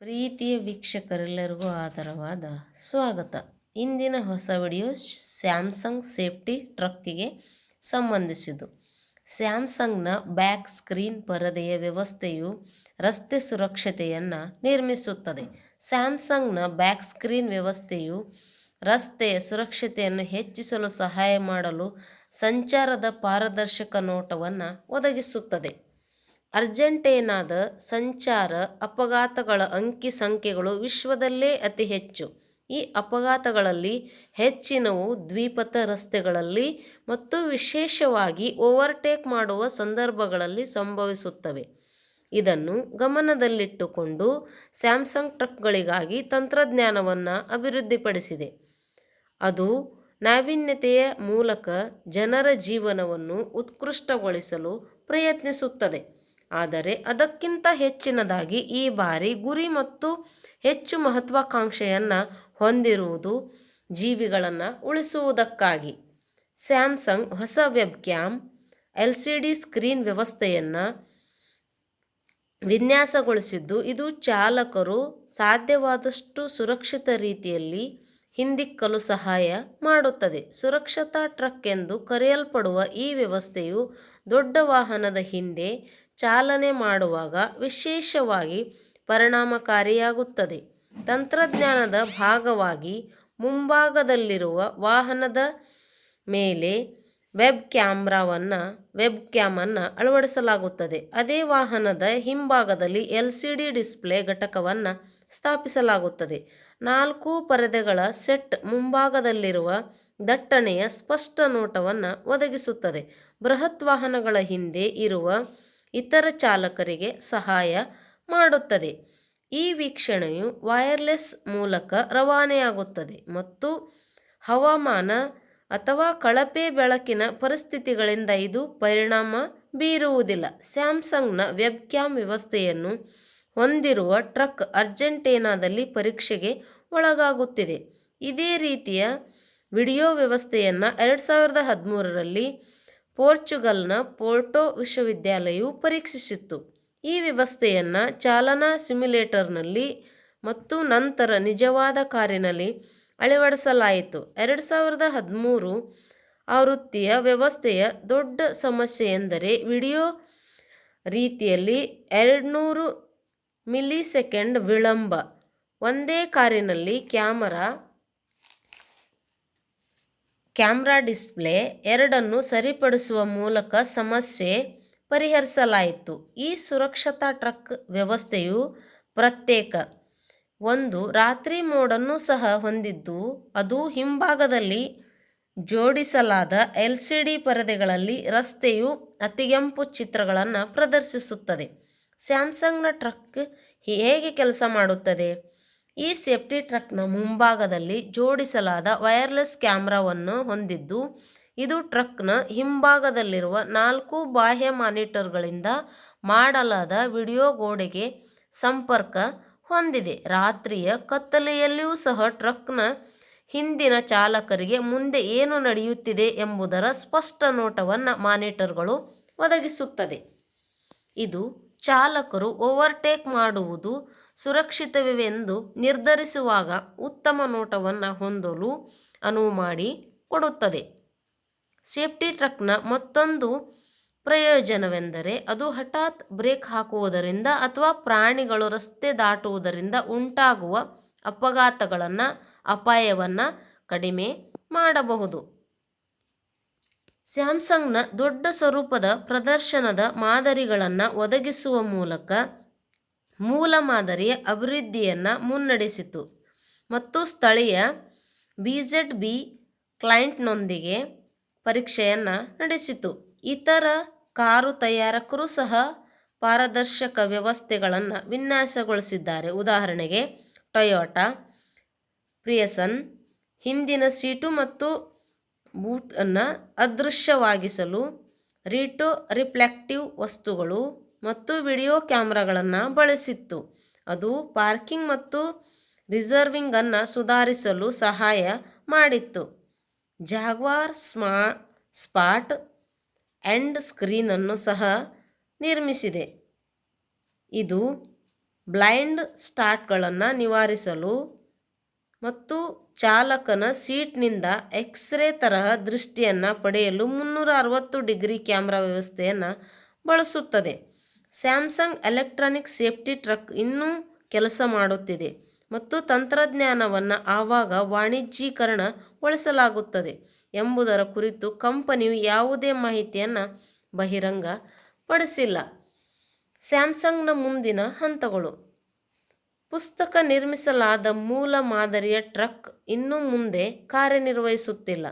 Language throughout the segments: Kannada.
ಪ್ರೀತಿಯ ವೀಕ್ಷಕರೆಲ್ಲರಿಗೂ ಆಧಾರವಾದ ಸ್ವಾಗತ. ಇಂದಿನ ಹೊಸ ವಿಡಿಯೋ ಸ್ಯಾಮ್ಸಂಗ್ ಸೇಫ್ಟಿ ಟ್ರಕ್ಕಿಗೆ ಸಂಬಂಧಿಸಿದ್ದು. ಸ್ಯಾಮ್ಸಂಗ್ನ ಬ್ಯಾಕ್ ಸ್ಕ್ರೀನ್ ಪರದೆಯ ವ್ಯವಸ್ಥೆಯು ರಸ್ತೆ ಸುರಕ್ಷತೆಯನ್ನು ನಿರ್ಮಿಸುತ್ತದೆ. ಸ್ಯಾಮ್ಸಂಗ್ನ ಬ್ಯಾಕ್ ಸ್ಕ್ರೀನ್ ವ್ಯವಸ್ಥೆಯು ರಸ್ತೆಯ ಸುರಕ್ಷತೆಯನ್ನು ಹೆಚ್ಚಿಸಲು ಸಹಾಯ ಮಾಡಲು ಸಂಚಾರದ ಪಾರದರ್ಶಕ ನೋಟವನ್ನು ಒದಗಿಸುತ್ತದೆ. ಅರ್ಜೆಂಟೇನಾದ ಸಂಚಾರ ಅಪಘಾತಗಳ ಅಂಕಿ ಸಂಖ್ಯೆಗಳು ವಿಶ್ವದಲ್ಲೇ ಅತಿ ಹೆಚ್ಚು. ಈ ಅಪಘಾತಗಳಲ್ಲಿ ಹೆಚ್ಚಿನವು ದ್ವಿಪಥ ರಸ್ತೆಗಳಲ್ಲಿ ಮತ್ತು ವಿಶೇಷವಾಗಿ ಓವರ್ಟೇಕ್ ಮಾಡುವ ಸಂದರ್ಭಗಳಲ್ಲಿ ಸಂಭವಿಸುತ್ತವೆ. ಇದನ್ನು ಗಮನದಲ್ಲಿಟ್ಟುಕೊಂಡು ಸ್ಯಾಮ್ಸಂಗ್ ಟ್ರಕ್ಗಳಿಗಾಗಿ ತಂತ್ರಜ್ಞಾನವನ್ನು ಅಭಿವೃದ್ಧಿಪಡಿಸಿದೆ. ಅದು ನಾವೀನ್ಯತೆಯ ಮೂಲಕ ಜನರ ಜೀವನವನ್ನು ಉತ್ಕೃಷ್ಟಗೊಳಿಸಲು ಪ್ರಯತ್ನಿಸುತ್ತದೆ. ಆದರೆ ಅದಕ್ಕಿಂತ ಹೆಚ್ಚಿನದಾಗಿ ಈ ಬಾರಿ ಗುರಿ ಮತ್ತು ಹೆಚ್ಚು ಮಹತ್ವಾಕಾಂಕ್ಷೆಯನ್ನು ಹೊಂದಿರುವುದು ಜೀವಿಗಳನ್ನು ಉಳಿಸುವುದಕ್ಕಾಗಿ. ಸ್ಯಾಮ್ಸಂಗ್ ಹೊಸ web cam L C D screen ವ್ಯವಸ್ಥೆಯನ್ನು ವಿನ್ಯಾಸಗೊಳಿಸಿದ್ದು, ಇದು ಚಾಲಕರು ಸಾಧ್ಯವಾದಷ್ಟು ಸುರಕ್ಷಿತ ರೀತಿಯಲ್ಲಿ ಹಿಂದಿಕ್ಕಲು ಸಹಾಯ ಮಾಡುತ್ತದೆ. ಸುರಕ್ಷತಾ ಟ್ರಕ್ ಎಂದು ಕರೆಯಲ್ಪಡುವ ಈ ವ್ಯವಸ್ಥೆಯು ದೊಡ್ಡ ವಾಹನದ ಹಿಂದೆ ಚಾಲನೆ ಮಾಡುವಾಗ ವಿಶೇಷವಾಗಿ ಪರಿಣಾಮಕಾರಿಯಾಗುತ್ತದೆ. ತಂತ್ರಜ್ಞಾನದ ಭಾಗವಾಗಿ ಮುಂಭಾಗದಲ್ಲಿರುವ ವಾಹನದ ಮೇಲೆ ವೆಬ್ ಕ್ಯಾಮ್ರಾವನ್ನು, ವೆಬ್ ಕ್ಯಾಮನ್ನು ಅಳವಡಿಸಲಾಗುತ್ತದೆ. ಅದೇ ವಾಹನದ ಹಿಂಭಾಗದಲ್ಲಿ ಎಲ್ ಸಿ ಡಿ ಡಿಸ್ಪ್ಲೇ ಘಟಕವನ್ನು ಸ್ಥಾಪಿಸಲಾಗುತ್ತದೆ. ನಾಲ್ಕು ಪರದೆಗಳ ಸೆಟ್ ಮುಂಭಾಗದಲ್ಲಿರುವ ದಟ್ಟಣೆಯ ಸ್ಪಷ್ಟ ನೋಟವನ್ನು ಒದಗಿಸುತ್ತದೆ. ಬೃಹತ್ ವಾಹನಗಳ ಹಿಂದೆ ಇರುವ ಇತರ ಚಾಲಕರಿಗೆ ಸಹಾಯ ಮಾಡುತ್ತದೆ. ಈ ವೀಕ್ಷಣೆಯು ವೈರ್ಲೆಸ್ ಮೂಲಕ ರವಾನೆಯಾಗುತ್ತದೆ ಮತ್ತು ಹವಾಮಾನ ಅಥವಾ ಕಳಪೆ ಬೆಳಕಿನ ಪರಿಸ್ಥಿತಿಗಳಿಂದ ಇದು ಪರಿಣಾಮ ಬೀರುವುದಿಲ್ಲ. ಸ್ಯಾಮ್ಸಂಗ್ನ ವೆಬ್ ಕ್ಯಾಮ್ ವ್ಯವಸ್ಥೆಯನ್ನು ಹೊಂದಿರುವ ಟ್ರಕ್ ಅರ್ಜೆಂಟೀನಾದಲ್ಲಿ ಪರೀಕ್ಷೆಗೆ ಒಳಗಾಗುತ್ತಿದೆ. ಇದೇ ರೀತಿಯ ವಿಡಿಯೋ ವ್ಯವಸ್ಥೆಯನ್ನು ಎರಡು ಸಾವಿರದ ಹದಿಮೂರರಲ್ಲಿ ಪೋರ್ಚುಗಲ್ನ ಪೋರ್ಟೋ ವಿಶ್ವವಿದ್ಯಾಲಯವು ಪರೀಕ್ಷಿಸಿತ್ತು. ಈ ವ್ಯವಸ್ಥೆಯನ್ನು ಚಾಲನಾ ಸಿಮ್ಯುಲೇಟರ್ನಲ್ಲಿ ಮತ್ತು ನಂತರ ನಿಜವಾದ ಕಾರಿನಲ್ಲಿ ಅಳವಡಿಸಲಾಯಿತು. ಎರಡು ಸಾವಿರದ ಹದಿಮೂರು ಆವೃತ್ತಿಯ ವ್ಯವಸ್ಥೆಯ ದೊಡ್ಡ ಸಮಸ್ಯೆ ಎಂದರೆ ವಿಡಿಯೋ ರೀತಿಯಲ್ಲಿ ಎರಡುನೂರು ಮಿಲಿಸೆಕೆಂಡ್ ವಿಳಂಬ. ಒಂದೇ ಕಾರಿನಲ್ಲಿ ಕ್ಯಾಮರಾ ಕ್ಯಾಮ್ರಾ ಡಿಸ್ಪ್ಲೇ ಎರಡನ್ನು ಸರಿಪಡಿಸುವ ಮೂಲಕ ಸಮಸ್ಯೆ ಪರಿಹರಿಸಲಾಯಿತು. ಈ ಸುರಕ್ಷತಾ ಟ್ರಕ್ ವ್ಯವಸ್ಥೆಯು ಪ್ರತ್ಯೇಕ. ಒಂದು, ರಾತ್ರಿ ಮೋಡನ್ನು ಸಹ ಹೊಂದಿದ್ದು, ಅದು ಹಿಂಭಾಗದಲ್ಲಿ ಜೋಡಿಸಲಾದ ಎಲ್ ಸಿ ಡಿ ಪರದೆಗಳಲ್ಲಿ ರಸ್ತೆಯು ಅತಿಗೆಂಪು ಚಿತ್ರಗಳನ್ನು ಪ್ರದರ್ಶಿಸುತ್ತದೆ. ಸ್ಯಾಮ್ಸಂಗ್ನ ಟ್ರಕ್ ಹೇಗೆ ಕೆಲಸ ಮಾಡುತ್ತದೆ? ಈ ಸೇಫ್ಟಿ ಟ್ರಕ್ನ ಮುಂಭಾಗದಲ್ಲಿ ಜೋಡಿಸಲಾದ ವೈರ್ಲೆಸ್ ಕ್ಯಾಮ್ರಾವನ್ನು ಹೊಂದಿದ್ದು, ಇದು ಟ್ರಕ್ನ ಹಿಂಭಾಗದಲ್ಲಿರುವ ನಾಲ್ಕು ಬಾಹ್ಯ ಮಾನಿಟರ್ಗಳಿಂದ ಮಾಡಲಾದ ವಿಡಿಯೋ ಗೋಡೆಗೆ ಸಂಪರ್ಕ ಹೊಂದಿದೆ. ರಾತ್ರಿಯ ಕತ್ತಲೆಯಲ್ಲಿಯೂ ಸಹ ಟ್ರಕ್ನ ಹಿಂದಿನ ಚಾಲಕರಿಗೆ ಮುಂದೆ ಏನು ನಡೆಯುತ್ತಿದೆ ಎಂಬುದರ ಸ್ಪಷ್ಟ ನೋಟವನ್ನು ಮಾನಿಟರ್ಗಳು ಒದಗಿಸುತ್ತದೆ. ಇದು ಚಾಲಕರು ಓವರ್ಟೇಕ್ ಮಾಡುವುದು ಸುರಕ್ಷಿತವೆಂದು ನಿರ್ಧರಿಸುವಾಗ ಉತ್ತಮ ನೋಟವನ್ನು ಹೊಂದಲು ಅನುವು ಮಾಡಿ ಕೊಡುತ್ತದೆ. ಸೇಫ್ಟಿ ಟ್ರಕ್ನ ಮತ್ತೊಂದು ಪ್ರಯೋಜನವೆಂದರೆ ಅದು ಹಠಾತ್ ಬ್ರೇಕ್ ಹಾಕುವುದರಿಂದ ಅಥವಾ ಪ್ರಾಣಿಗಳು ರಸ್ತೆ ದಾಟುವುದರಿಂದ ಉಂಟಾಗುವ ಅಪಘಾತಗಳನ್ನು, ಅಪಾಯವನ್ನು ಕಡಿಮೆ ಮಾಡಬಹುದು. ಸ್ಯಾಮ್ಸಂಗ್ನ ದೊಡ್ಡ ಸ್ವರೂಪದ ಪ್ರದರ್ಶನದ ಮಾದರಿಗಳನ್ನು ಒದಗಿಸುವ ಮೂಲಕ ಮೂಲ ಮಾದರಿ ಅಭಿವೃದ್ಧಿಯನ್ನು ಮುನ್ನಡೆಸಿತು ಮತ್ತು ಸ್ಥಳೀಯ ಬಿ ಜೆಡ್ ಬಿ ಕ್ಲೈಂಟ್ನೊಂದಿಗೆ ಪರೀಕ್ಷೆಯನ್ನು ನಡೆಸಿತು. ಇತರ ಕಾರು ತಯಾರಕರು ಸಹ ಪಾರದರ್ಶಕ ವ್ಯವಸ್ಥೆಗಳನ್ನು ವಿನ್ಯಾಸಗೊಳಿಸಿದ್ದಾರೆ. ಉದಾಹರಣೆಗೆ ಟೊಯೋಟಾ ಪ್ರಿಯಸನ್ ಹಿಂದಿನ ಸೀಟು ಮತ್ತು ಬೂಟನ್ನು ಅದೃಶ್ಯವಾಗಿಸಲು ರೀಟೋ ರಿಫ್ಲೆಕ್ಟಿವ್ ವಸ್ತುಗಳು ಮತ್ತು ವಿಡಿಯೋ ಕ್ಯಾಮ್ರಾಗಳನ್ನು ಬಳಸಿತ್ತು. ಅದು ಪಾರ್ಕಿಂಗ್ ಮತ್ತು ರಿಸರ್ವಿಂಗನ್ನು ಸುಧಾರಿಸಲು ಸಹಾಯ ಮಾಡಿತ್ತು. ಜಾಗ್ವಾರ್ ಸ್ಮಾ, ಸ್ಪಾಟ್ ಎಂಡ್ ಸ್ಕ್ರೀನನ್ನು ಸಹ ನಿರ್ಮಿಸಿದೆ. ಇದು ಬ್ಲೈಂಡ್ ಸ್ಟಾರ್ಟ್ಗಳನ್ನು ನಿವಾರಿಸಲು ಮತ್ತು ಚಾಲಕನ ಸೀಟ್ನಿಂದ ಎಕ್ಸ್ರೇ ತರಹ ದೃಷ್ಟಿಯನ್ನು ಪಡೆಯಲು ಮುನ್ನೂರ ಅರವತ್ತು ಡಿಗ್ರಿ ಕ್ಯಾಮ್ರಾ ವ್ಯವಸ್ಥೆಯನ್ನು ಬಳಸುತ್ತದೆ. ಸ್ಯಾಮ್ಸಂಗ್ ಎಲೆಕ್ಟ್ರಾನಿಕ್ ಸೇಫ್ಟಿ ಟ್ರಕ್ ಇನ್ನೂ ಕೆಲಸ ಮಾಡುತ್ತಿದೆ ಮತ್ತು ತಂತ್ರಜ್ಞಾನವನ್ನು ಆವಾಗ ವಾಣಿಜ್ಯೀಕರಣಗೊಳಿಸಲಾಗುತ್ತದೆ ಎಂಬುದರ ಕುರಿತು ಕಂಪನಿಯು ಯಾವುದೇ ಮಾಹಿತಿಯನ್ನು ಬಹಿರಂಗಪಡಿಸಿಲ್ಲ. ಸ್ಯಾಮ್ಸಂಗ್ನ ಮುಂದಿನ ಹಂತಗಳು. ಪುಸ್ತಕ ನಿರ್ಮಿಸಲಾದ ಮೂಲ ಮಾದರಿಯ ಟ್ರಕ್ ಇನ್ನು ಮುಂದೆ ಕಾರ್ಯನಿರ್ವಹಿಸುತ್ತಿಲ್ಲ.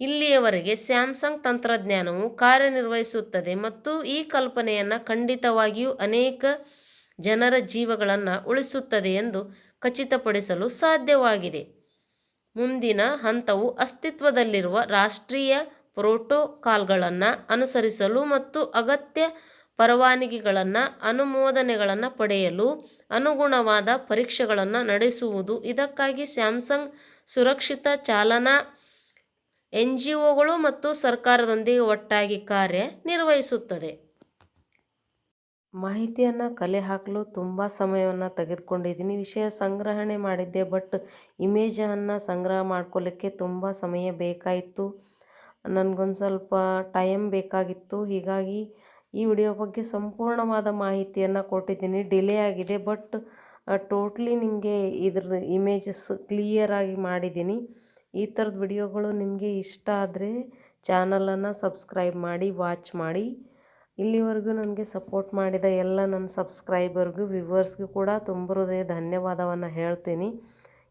ಇಲ್ಲಿಯವರೆಗೆ ಸ್ಯಾಮ್ಸಂಗ್ ತಂತ್ರಜ್ಞಾನವು ಕಾರ್ಯನಿರ್ವಹಿಸುತ್ತದೆ ಮತ್ತು ಈ ಕಲ್ಪನೆಯನ್ನು ಖಂಡಿತವಾಗಿಯೂ ಅನೇಕ ಜನರ ಜೀವಗಳನ್ನು ಉಳಿಸುತ್ತದೆ ಎಂದು ಖಚಿತಪಡಿಸಲು ಸಾಧ್ಯವಾಗಿದೆ. ಮುಂದಿನ ಹಂತವು ಅಸ್ತಿತ್ವದಲ್ಲಿರುವ ರಾಷ್ಟ್ರೀಯ ಪ್ರೋಟೋಕಾಲ್ಗಳನ್ನು ಅನುಸರಿಸಲು ಮತ್ತು ಅಗತ್ಯ ಪರವಾನಗಿಗಳನ್ನು, ಅನುಮೋದನೆಗಳನ್ನು ಪಡೆಯಲು ಅನುಗುಣವಾದ ಪರೀಕ್ಷೆಗಳನ್ನು ನಡೆಸುವುದು. ಇದಕ್ಕಾಗಿ ಸ್ಯಾಮ್ಸಂಗ್ ಸುರಕ್ಷಿತ ಚಾಲನಾ ಎನ್ ಜಿ ಒಗಳು ಮತ್ತು ಸರ್ಕಾರದೊಂದಿಗೆ ಒಟ್ಟಾಗಿ ಕಾರ್ಯ ನಿರ್ವಹಿಸುತ್ತದೆ. ಮಾಹಿತಿಯನ್ನು ಕಲೆ ಹಾಕಲು ತುಂಬ ಸಮಯವನ್ನು ತೆಗೆದುಕೊಂಡಿದ್ದೀನಿ. ವಿಷಯ ಸಂಗ್ರಹಣೆ ಮಾಡಿದ್ದೆ, ಬಟ್ ಇಮೇಜನ್ನು ಸಂಗ್ರಹ ಮಾಡ್ಕೊಳ್ಳಿಕ್ಕೆ ತುಂಬ ಸಮಯ ಬೇಕಾಯಿತು. ನನಗೊಂದು ಸ್ವಲ್ಪ ಟೈಮ್ ಬೇಕಾಗಿತ್ತು. ಹೀಗಾಗಿ ಈ ವಿಡಿಯೋ ಬಗ್ಗೆ ಸಂಪೂರ್ಣವಾದ ಮಾಹಿತಿಯನ್ನು ಕೊಟ್ಟಿದ್ದೀನಿ. ಡಿಲೇ ಆಗಿದೆ, ಬಟ್ ಟೋಟ್ಲಿ ನಿಮಗೆ ಇದ್ರ ಇಮೇಜಸ್ ಕ್ಲಿಯರಾಗಿ ಮಾಡಿದ್ದೀನಿ. ಈ ಥರದ ವಿಡಿಯೋಗಳು ನಿಮಗೆ ಇಷ್ಟ ಆದರೆ ಚಾನಲನ್ನು ಸಬ್ಸ್ಕ್ರೈಬ್ ಮಾಡಿ, ವಾಚ್ ಮಾಡಿ. ಇಲ್ಲಿವರೆಗೂ ನನಗೆ ಸಪೋರ್ಟ್ ಮಾಡಿದ ಎಲ್ಲ ನನ್ನ ಸಬ್ಸ್ಕ್ರೈಬರ್ಗೂ, ವ್ಯೂವರ್ಸ್ಗೂ ಕೂಡ ತುಂಬ ಹೃದಯ ಧನ್ಯವಾದವನ್ನು ಹೇಳ್ತೀನಿ.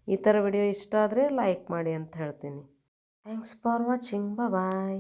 ಈ ಥರ ವಿಡಿಯೋ ಇಷ್ಟ ಆದರೆ ಲೈಕ್ ಮಾಡಿ ಅಂತ ಹೇಳ್ತೀನಿ. Thanks for watching. ಬಾಯ್